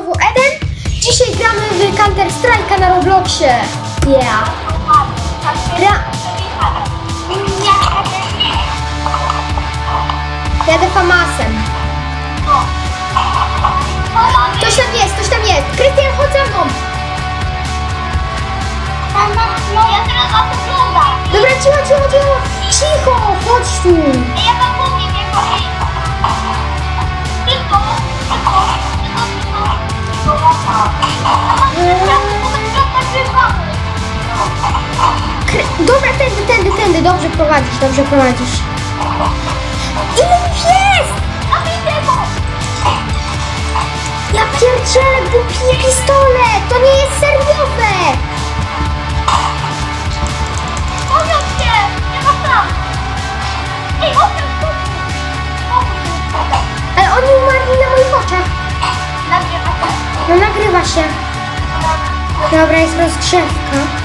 znowu Eden. Dzisiaj gramy w Counter Strike'a na Robloxie. Yeah. Gra... Jadę Famasem. Ktoś tam jest, ktoś tam jest. Krystian, chodź za mną. Dobra, cicho, cicho, cicho. Cicho, chodź tu. Ja wam powiem, jak tędy. Dobrze prowadzisz, dobrze prowadzisz. Ile ich jest? Ja pierdzielę, głupi pistolet. To nie jest seriowe. Powiem cię, nie ma tam. Ej, okiem, Ale oni umarli na moich oczach. Nagrywa się. No nagrywa się. Dobra, jest rozgrzewka.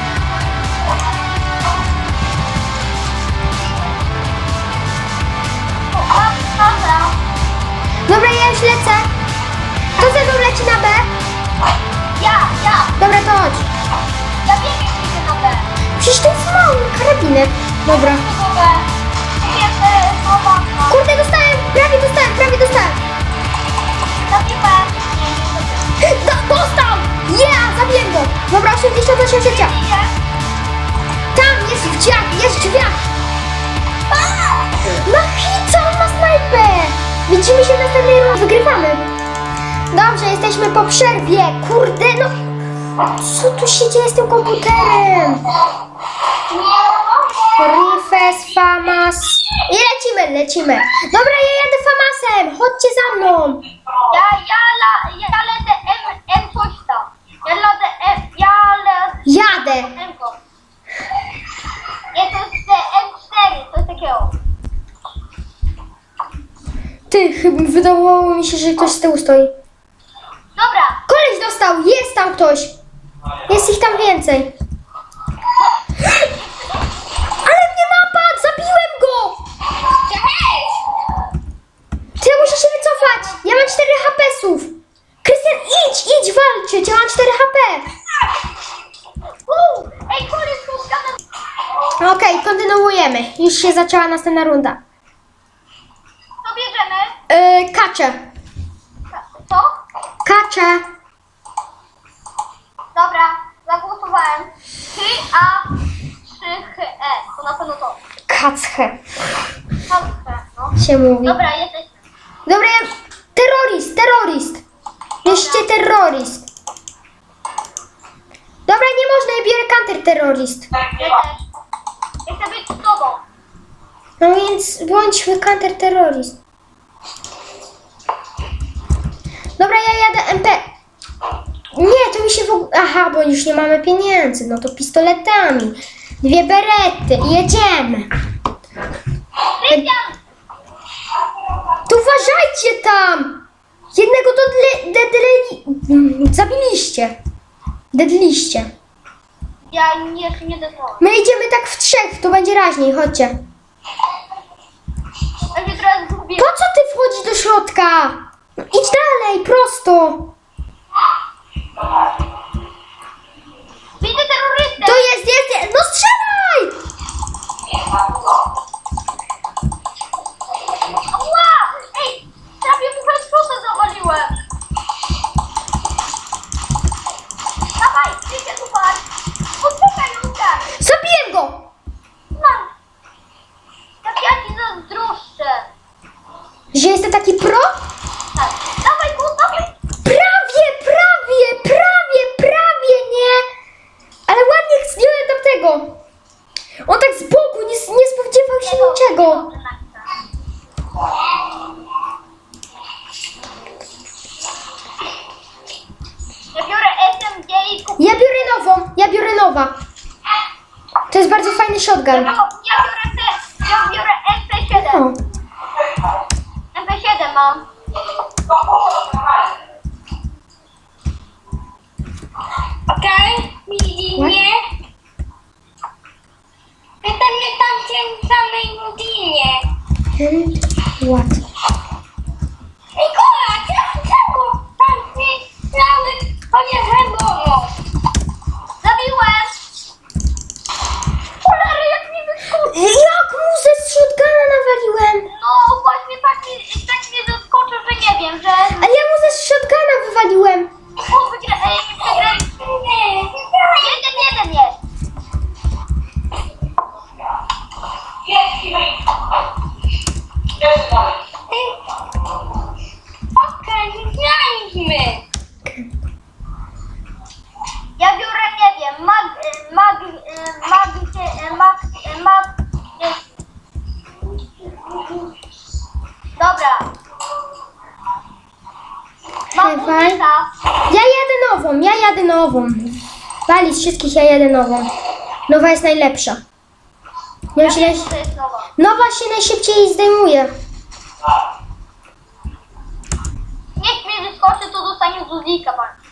Lecę. Kto ze mną leci na B? Ja, ja. Dobra, to chodź. Ja jak idę na B. Przecież to jest mały karabinek. Dobra. Tylko B. Wiem, że słowa. Kurde, dostałem, prawie dostałem, prawie dostałem. Zabiję B. Do, dostał! Yeah, zabiłem go. Dobra, 88 życia. Tam jest w drzwiach, jest w drzwiach. Na hita, ma snajpę. Widzimy się w następnej rundzie. Wygrywamy. Dobrze, jesteśmy po przerwie. Kurde, no. Co tu się dzieje z tym komputerem? Rifes, Famas. I lecimy, lecimy. Dobra, ja jadę Famasem. Chodźcie za mną. Ja, ja, la, ja lecę M, M coś tam. Ja lecę M, ja lecę Jadę. M -ko. Nie, to jest e, M4, coś takiego. Ty, chyba wydawało mi się, że ktoś z tyłu stoi. Dobra, Koleś dostał, jest tam ktoś. Jest ich tam więcej. Ale mnie napadł, zabiłem go. Ty, ja muszę się wycofać. Ja mam 4 HP-sów. Krystian, idź, idź walczyć, ja mam 4 HP. Uuu, ej, koleś. Okej, kontynuujemy. Już się zaczęła następna runda. Co kacze. Co? Kacze. Dobra, zagłosowałem. Ty, A, 3, H, E. To na pewno to. Kacche Dobrze, no. się mówi. Dobra, jesteś. Dobra, ja... terroryst, terroryst. Jeszcze terroryst. Dobra, nie można, ja biorę counter-terroryst. Ja też. Ja chcę być z tobą. No więc bądźmy counter-terroryst. Dobra, ja jadę MP. Nie, to mi się w ogóle... Aha, bo już nie mamy pieniędzy. No to pistoletami. Dwie berety i jedziemy. To uważajcie tam! Jednego to dle, dedli, mm, zabiliście. Dedliście. Ja nie, nie dozwolę. My idziemy tak w trzech, to będzie raźniej, chodźcie. Ja się teraz zgubię. Po co ty wchodzisz do środka? Idź dalej, prosto. Ja biorę nową, ja biorę nowa. To jest bardzo fajny shotgun. Ja biorę te, ja biorę MP7. O, MP7 mam. Okej, nie? Pytamy tam się w samej godzinie. and what? Nową. Wali z wszystkich ja jadę nową. Nowa jest najlepsza. Nie Ja się wiem, naj... jest nowa. Nowa się najszybciej zdejmuje. Niech mnie wyskoczy, to dostanie Zuzika, pan.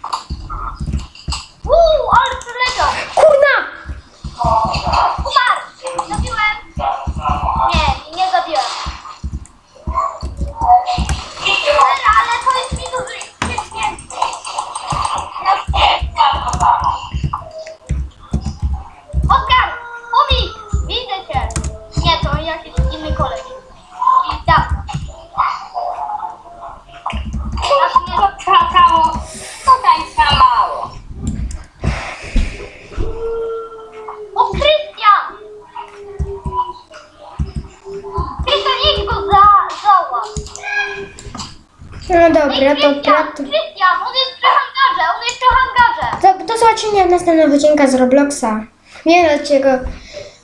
No dobra, Ej, dobra. Krystian, To, Krystian, on jest przy hangarze, on jest przy hangarze. to, to zobaczymy następnego odcinka z Robloxa. Nie wiem dlaczego.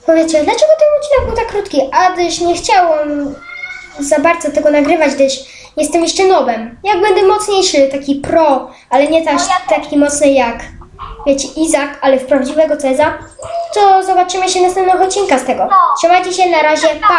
Powiecie, dlaczego ten odcinek był tak krótki? A gdyż nie chciałam za bardzo tego nagrywać, gdyż jestem jeszcze nowym. Jak będę mocniejszy, taki pro, ale nie No też. taki mocny jak, wiecie, Izak, ale w prawdziwego Ceza, to zobaczymy się następnego odcinka z tego. No. Trzymajcie się, na razie, pa!